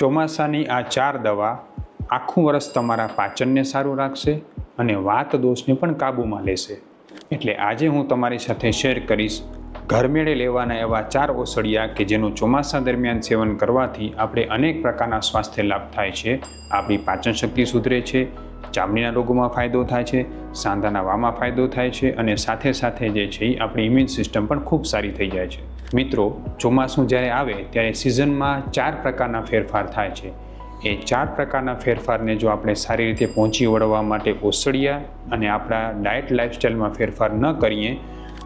ચોમાસાની આ ચાર દવા આખું વર્ષ તમારા પાચનને સારું રાખશે અને વાત દોષને પણ કાબૂમાં લેશે. એટલે આજે હું તમારી સાથે શેર કરીશ ઘરમેળે લેવાના એવા ચાર ઓસડિયા કે જેનું ચોમાસા દરમિયાન સેવન કરવાથી આપણે અનેક પ્રકારના સ્વાસ્થ્ય લાભ થાય છે, આપણી પાચન શક્તિ સુધરે છે, ચામડીના રોગોમાં ફાયદો થાય છે, સાંધાના વામાં ફાયદો થાય છે અને સાથે સાથે જે છે એ આપણી ઇમ્યુન સિસ્ટમ પણ ખૂબ સારી થઈ જાય છે. મિત્રો, ચોમાસું જ્યારે આવે, ત્યારે સિઝનમાં ચાર પ્રકારના ફેરફાર થાય છે. એ ચાર પ્રકારના ફેરફારને જો આપણે સારી રીતે પહોંચી વળવા માટે ઓસડિયા અને આપણા ડાયટ લાઇફસ્ટાઈલમાં ફેરફાર ન કરીએ,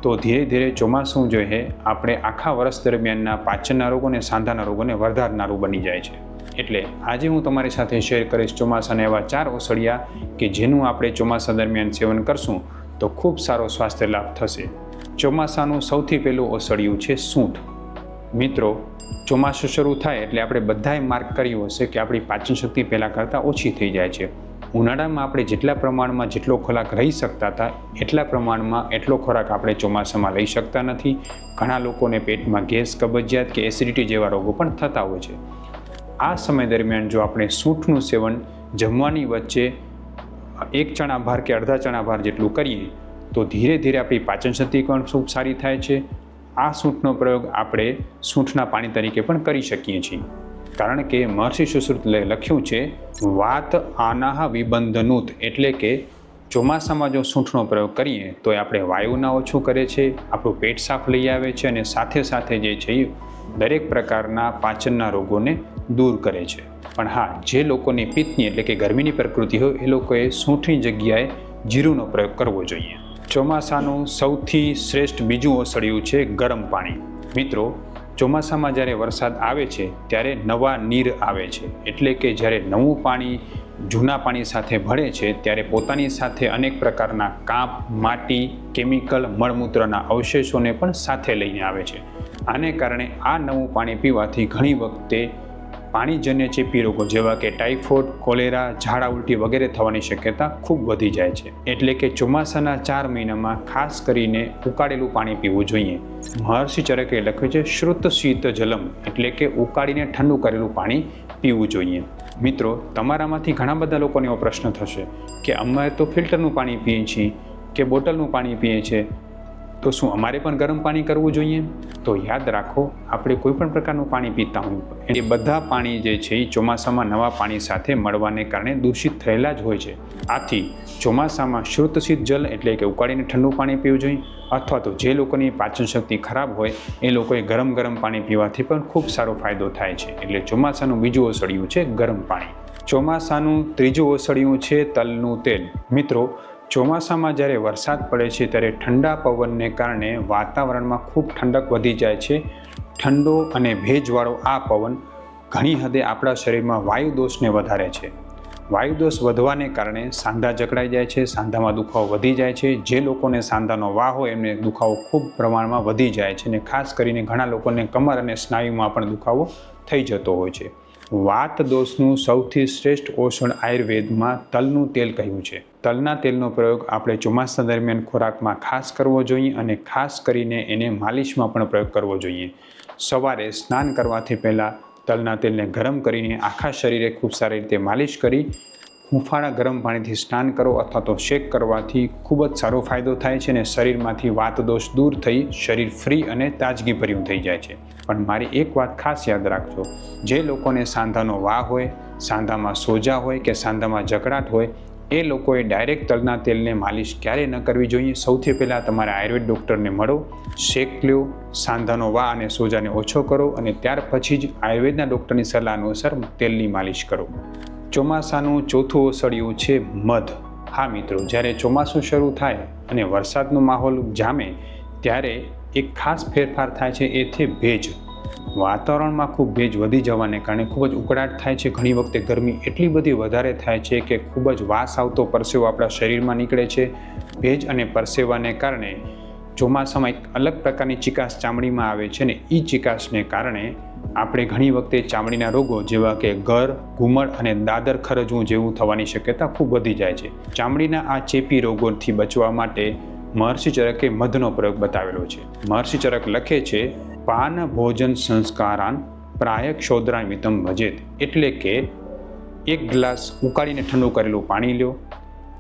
તો ધીરે ધીરે ચોમાસું જો છે, આપણે આખા વર્ષ દરમિયાનના પાચનના રોગો અને સાંધાના રોગોને વધારનારું બની જાય છે. એટલે આજે હું તમારી સાથે શેર કરીશ ચોમાસાના એવા ચાર ઓસડિયા કે જેનું આપણે ચોમાસા દરમિયાન સેવન કરશું, તો ખૂબ સારો સ્વાસ્થ્ય લાભ થશે. ચોમાસાનું સૌથી પહેલું ઓસડિયું છે સૂંઠ. મિત્રો, ચોમાસું શરૂ થાય એટલે આપણે બધાએ માર્ક કર્યું હશે કે આપણી પાચન શક્તિ પહેલાં કરતાં ઓછી થઈ જાય છે. ઉનાળામાં આપણે જેટલા પ્રમાણમાં જેટલો ખોરાક રહી શકતા હતા, એટલા પ્રમાણમાં એટલો ખોરાક આપણે ચોમાસામાં લઈ શકતા નથી. ઘણા લોકોને પેટમાં ગેસ, કબજિયાત કે એસિડિટી જેવા રોગો પણ થતા હોય છે. આ સમય દરમિયાન જો આપણે સૂંઠનું સેવન જમવાની વચ્ચે એક ચણા ભાર કે અડધા ચણા ભાર જેટલું કરીએ તો ધીરે ધીરે આપણી પાચન શક્તિ પણ ખૂબ સારી થાય છે. આ સૂંઠનો પ્રયોગ આપણે સૂંઠના પાણી તરીકે પણ કરી શકીએ છીએ. કારણ કે મહર્ષિ સુશ્રુત લખ્યું છે, વાત આનાહ વિબંધનુત. એટલે કે ચોમાસામાં જો સૂંઠનો પ્રયોગ કરીએ તો એ આપણે વાયુના ઓછું કરે છે, આપણું પેટ સાફ લઈ આવે છે અને સાથે સાથે જે છે દરેક પ્રકારના પાચનના રોગોને દૂર કરે છે. પણ હા, જે લોકોની પિત્તની એટલે કે ગરમીની પ્રકૃતિ હોય, એ લોકોએ સૂંઠની જગ્યાએ જીરુંનો પ્રયોગ કરવો જોઈએ. ચોમાસાનું સૌથી શ્રેષ્ઠ બીજું ઓસળિયું છે ગરમ પાણી. મિત્રો, ચોમાસામાં જ્યારે વરસાદ આવે છે, ત્યારે નવા નીર આવે છે. એટલે કે જ્યારે નવું પાણી, જૂના પાણી સાથે ભળે છે, ત્યારે પોતાની સાથે અનેક પ્રકારના કાંપ, માટી, કેમિકલ, મળમૂત્રના અવશેષોને પણ સાથે લઈને આવે છે. આને કારણે આ નવું પાણી પીવાથી ઘણી વખતે પાણીજન્ય ચેપી રોગો જેવા કે ટાઇફોઇડ, કોલેરા, ઝાડા ઉલટી વગેરે થવાની શક્યતા ખૂબ વધી જાય છે. એટલે કે ચોમાસાના ચાર મહિનામાં ખાસ કરીને ઉકાળેલું પાણી પીવું જોઈએ. મહર્ષિ ચરકે લખ્યું છે, શ્રુત શીત જલમ એટલે કે ઉકાળીને ઠંડુ કરેલું પાણી પીવું જોઈએ. મિત્રો, તમારામાંથી ઘણા બધા લોકોને એવો પ્રશ્ન થશે કે, અમે તો ફિલ્ટરનું પાણી પીએ છીએ, કે બોટલનું પાણી પીએ છીએ? તો શું અમારે પણ ગરમ પાણી કરવું જોઈએ? તો યાદ રાખો, આપણે કોઈ પણ પ્રકારનું પાણી પીતા હોય, એ બધા પાણી જે છે એ ચોમાસામાં નવા પાણી સાથે મળવાને કારણે દૂષિત થયેલા જ હોય છે. આથી ચોમાસામાં શુદ્ધશીત જલ એટલે કે ઉકાળીને ઠંડુ પાણી પીવું જોઈએ, અથવા તો જે લોકોની પાચન શક્તિ ખરાબ હોય, એ લોકોએ ગરમ ગરમ પાણી પીવાથી પણ ખૂબ સારો ફાયદો થાય છે. એટલે ચોમાસાનું બીજું ઓસળિયું છે ગરમ પાણી. ચોમાસાનું ત્રીજું ઓસળિયું છે તલનું તેલ. મિત્રો ચોમાસામાં જ્યારે વરસાદ પડે છે ત્યારે ઠંડા પવનને કારણે વાતાવરણમાં ખૂબ ઠંડક વધી જાય છે. ઠંડો અને ભેજવાળો આ પવન ઘણી હદે આપણા શરીરમાં વાયુ દોષને વધારે છે. વાયુ દોષ વધવાને કારણે સાંધા જકડાઈ જાય છે, સાંધામાં દુખાવો વધી જાય છે. જે લોકોને સાંધાનો વાહ હોય એમને દુખાવો ખૂબ પ્રમાણમાં વધી જાય છે અને ખાસ કરીને ઘણા લોકોને કમર અને સ્નાયુમાં પણ દુખાવો થઈ જતો હોય છે. વાત દોષનું સૌથી શ્રેષ્ઠ ઓષણ આયુર્વેદમાં તલનું તેલ કહ્યું છે. તલના તેલનો પ્રયોગ આપણે ચોમાસા દરમિયાન ખોરાકમાં ખાસ કરવો જોઈએ અને ખાસ કરીને એને માલિશમાં પણ પ્રયોગ કરવો જોઈએ. સવારે સ્નાન કરવાથી પહેલાં તલના તેલને ગરમ કરીને આખા શરીરે ખૂબ સારી રીતે માલિશ કરી હુંફાળા ગરમ પાણીથી સ્નાન કરો અથવા તો શેક કરવાથી ખૂબ જ સારો ફાયદો થાય છે અને શરીરમાંથી વાત દોષ દૂર થઈ શરીર ફ્રી અને તાજગીભર્યું થઈ જાય છે. પણ મારી એક વાત ખાસ યાદ રાખજો. જે લોકોને સાંધાનો વાહ હોય, સાંધામાં સોજા હોય કે સાંધામાં જકડાટ હોય, એ લોકોએ ડાયરેક્ટ તલના તેલને માલિશ ક્યારે ન કરવી જોઈએ. સૌથી પહેલાં તમારા આયુર્વેદ ડૉક્ટરને મળો, શેક લ્યો, સાંધાનો વા અને સોજાને ઓછો કરો અને ત્યાર પછી જ આયુર્વેદના ડૉક્ટરની સલાહ અનુસાર તેલની માલિશ કરો. ચોમાસાનું ચોથું ઓસળિયું છે મધ. હા મિત્રો, જ્યારે ચોમાસું શરૂ થાય અને વરસાદનો માહોલ જામે, ત્યારે એક ખાસ ફેરફાર થાય છે, એ છે ભેજ. વાતાવરણમાં ખૂબ ભેજ વધી જવાને કારણે ખૂબ જ ઉકળાટ થાય છે. ઘણી વખતે ગરમી એટલી બધી વધારે થાય છે કે ખૂબ જ વાસ આવતો પરસેવો આપણા શરીરમાં નીકળે છે. ભેજ અને પરસેવાને કારણે ચોમાસામાં એક અલગ પ્રકારની ચિકાસ ચામડીમાં આવે છે ને એ ચિકાસને કારણે આપણે ઘણી વખતે ચામડીના રોગો જેવા કે ગર ઘૂમડ અને દાદર ખરજવું જેવું થવાની શક્યતા ખૂબ વધી જાય છે. ચામડીના આ ચેપી રોગોથી બચવા માટે મહર્ષિ ચરકે મધનો પ્રયોગ બતાવેલો છે. મહર્ષિ ચરક લખે છે, પાન ભોજન સંસ્કારાન પ્રાય વિતમ ભજેત. એટલે કે, એક ગ્લાસ ઉકાળીને ઠંડુ કરેલું પાણી લો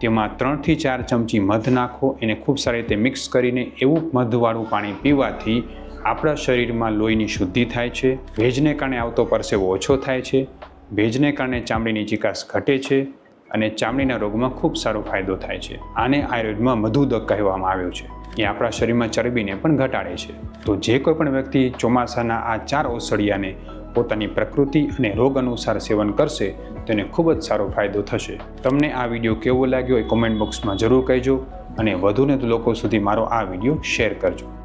તેમાં ત્રણથી ચાર ચમચી મધ નાખો, એને ખૂબ સારી રીતે મિક્સ કરીને એવું મધવાળું પાણી પીવાથી આપણા શરીરમાં લોહીની શુદ્ધિ થાય છે, ભેજને કારણે આવતો પરસેવો ઓછો થાય છે, ભેજને કારણે ચામડીની ચિકાસ ઘટે છે અને ચામડીના રોગમાં ખૂબ સારો ફાયદો થાય છે. આને આયુર્વેદમાં મધુદક કહેવામાં આવ્યું છે. એ આપણા શરીરમાં ચરબીને પણ ઘટાડે છે. તો જે કોઈ પણ વ્યક્તિ ચોમાસાના આ ચાર ઓસડિયાને પોતાની પ્રકૃતિ અને રોગ અનુસાર સેવન કરશે, તેને ખૂબ જ સારો ફાયદો થશે. તમને આ વીડિયો કેવો લાગ્યો એ કોમેન્ટ બોક્સમાં જરૂર કહેજો અને વધુને વધુ લોકો સુધી મારો આ વીડિયો શેર કરજો.